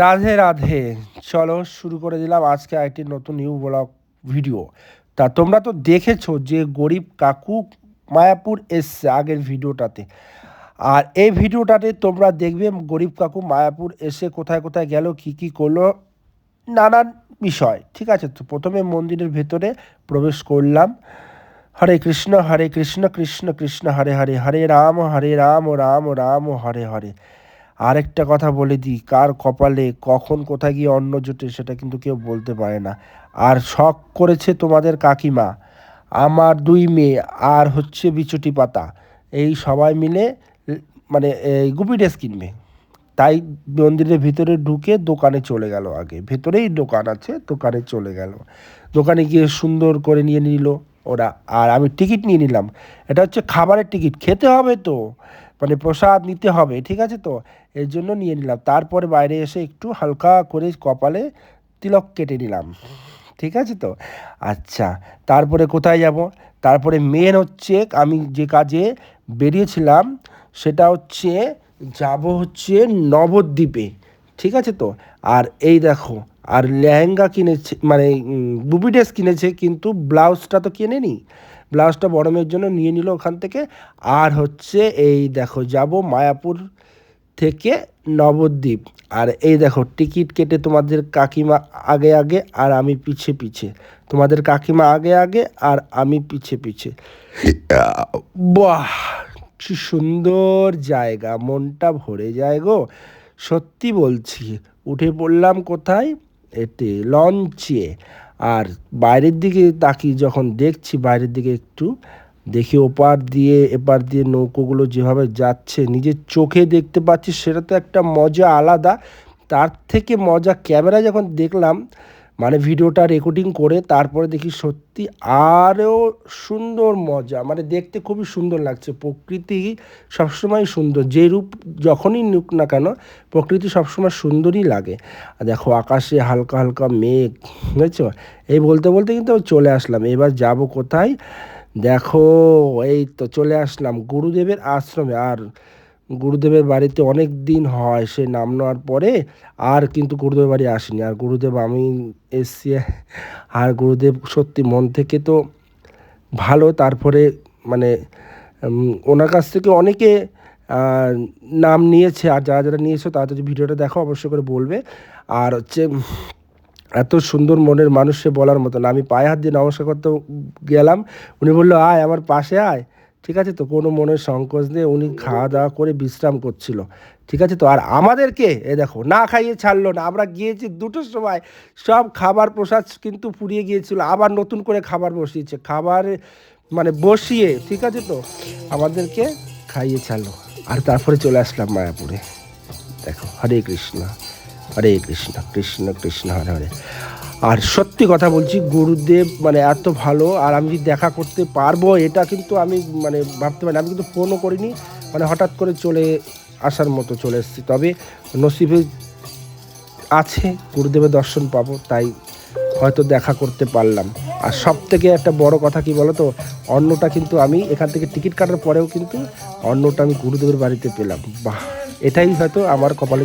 রাধে রাধে। চলো শুরু করে দিলাম আজকে একটি নতুন নিউ ব্লগ ভিডিও তা তোমরা তো দেখেছ যে গরিব কাকু মায়াপুর এসছে আগের ভিডিওটাতে। আর এই ভিডিওটাতে তোমরা দেখবে গরিব কাকু মায়াপুর এসে কোথায় কোথায় গেল, কি কি করল, নানান বিষয়। ঠিক আছে, তো প্রথমে মন্দিরের ভেতরে প্রবেশ করলাম। হরে কৃষ্ণ হরে কৃষ্ণ কৃষ্ণ কৃষ্ণ, হরে হরে হরে রাম হরে রাম রাম রাম, হরে হরে। আরেকটা কথা বলে দিই, কার কপালে, কখন, কোথায় গিয়ে অন্ন জোটে সেটা কিন্তু কেউ বলতে পারে না। আর শখ করেছে তোমাদের কাকিমা, আমার দুই মেয়ে, আর হচ্ছে বিচুটি পাতা। এই সবাই মিলে মানে গুপি ড্রেস কিনবে। তাই মন্দিরের ভিতরে ঢুকে দোকানে চলে গেল আগে। ভেতরেই দোকান আছে, দোকানে চলে গেল। দোকানে গিয়ে সুন্দর করে নিয়ে নিল। ওরা। আর আমি টিকিট নিয়ে নিলাম। এটা হচ্ছে খাবারের টিকিট। খেতে হবে তো। মানে প্রসাদ নিতে হবে, ঠিক আছে তো? এর জন্য নিয়ে নিলাম। তারপরে বাইরে এসে একটু হালকা করে কপালে তিলক কেটে নিলাম। ঠিক আছে তো? আচ্ছা তারপরে কোথায় যাব? তারপরে মেন হচ্ছে আমি যে কাজে বেরিয়েছিলাম, সেটা হচ্ছে যাব হচ্ছে নবদ্বীপে। ঠিক আছে তো? আর এই দেখো, আর লেহেঙ্গা কিনেছে মানে বুবি ড্রেস কিনেছে, কিন্তু ব্লাউজটা তো কিনেনি ব্লাউজটা বড় মেয়ের জন্য নিয়ে নিল ওখান থেকে। আর হচ্ছে এই দেখো, যাব মায়াপুর থেকে নবদ্বীপ। আর এই দেখো, টিকিট কেটে তোমাদের কাকিমা আগে আগে আর আমি পিছে পিছে। তোমাদের কাকিমা আগে আগে আর আমি পিছে পিছে। বাহ! সুন্দর জায়গা, মনটা ভরে যায় গো। সত্যি বলছি, উঠে পড়লাম কোথায়? এতে লঞ্চে। আর বাইরের দিকে তাকিয়ে যখন দেখছি, বাইরের দিকে একটু দেখি, ওপার দিয়ে, এপার দিয়ে নৌকোগুলো যেভাবে যাচ্ছে, নিজের চোখে দেখতে পাচ্ছি সেটা তো একটা মজা আলাদা। তার থেকে মজা ক্যামেরা যখন দেখলাম মানে ভিডিওটা রেকর্ডিং করে তারপরে দেখি সত্যি আরও সুন্দর মজা। মানে দেখতে খুবই সুন্দর লাগছে। প্রকৃতি সবসময় সুন্দর। যে রূপ যখনই নিক না কেন, প্রকৃতি সবসময় সুন্দরই লাগে। আর দেখো আকাশে হালকা হালকা মেঘ, বুঝেছ? এই বলতে বলতে কিন্তু চলে আসলাম। এবার যাব কোথায়? দেখো, এই তো চলে আসলাম গুরুদেবের আশ্রমে। আর গুরুদেবের বাড়িতে অনেক দিন হয় সে নাম নেওয়ার পরে আর কিন্তু গুরুদেবের বাড়ি আসিনি। আর গুরুদেব, আমি এসছি, আর গুরুদেব সত্যি মন থেকে তো ভালো। তারপরে মানে ওনার কাছ থেকে অনেকে নাম নিয়েছে। আর যারা যারা নিয়েছে, তারা যদি ভিডিওটা দেখো, অবশ্যই করে বলবে। আর হচ্ছে এত সুন্দর মনের মানুষ সে বলার মতো না। আমি পায়ে হাত দিয়ে নমস্কার করতে গেলাম। উনি বলল, আয়, আমার পাশে আয়। ঠিক আছে তো? কোনো মনের সংকোচ নেই উনি খাওয়া দাওয়া করে বিশ্রাম করছিল। ঠিক আছে তো? আর আমাদেরকে, এ দেখো, না খাইয়ে ছাড়লো না। আমরা গিয়েছি দুটোর সময়। সব খাবার প্রসাদ কিন্তু পুড়িয়ে গিয়েছিল। আবার নতুন করে খাবার বসিয়েছে। খাবার মানে বসিয়ে, ঠিক আছে তো? আমাদেরকে খাইয়ে ছাড়লো। আর তারপরে চলে আসলাম মায়াপুরে। দেখো, হরে কৃষ্ণ হরে কৃষ্ণ কৃষ্ণ কৃষ্ণ, হরে হরে। আর সত্যি কথা বলছি, গুরুদেব মানে এত ভালো, আর আমি দেখা করতে পারব, এটা কিন্তু আমি মানে ভাবতে পারি। আমি কিন্তু ফোনও করিনি মানে হঠাৎ করে চলে আসার মতো চলে এসেছি। তবে নসিবে আছে, গুরুদেবের দর্শন পাবো, তাই হয়তো দেখা করতে পারলাম। আর সব থেকে একটা বড় কথা কি বলো তো অন্নটা কিন্তু আমি এখান থেকে টিকিট কাটার পরেও কিন্তু অন্নটা আমি গুরুদেবের বাড়িতে পেলাম। বাহ! এটাই হয়তো আমার কপালে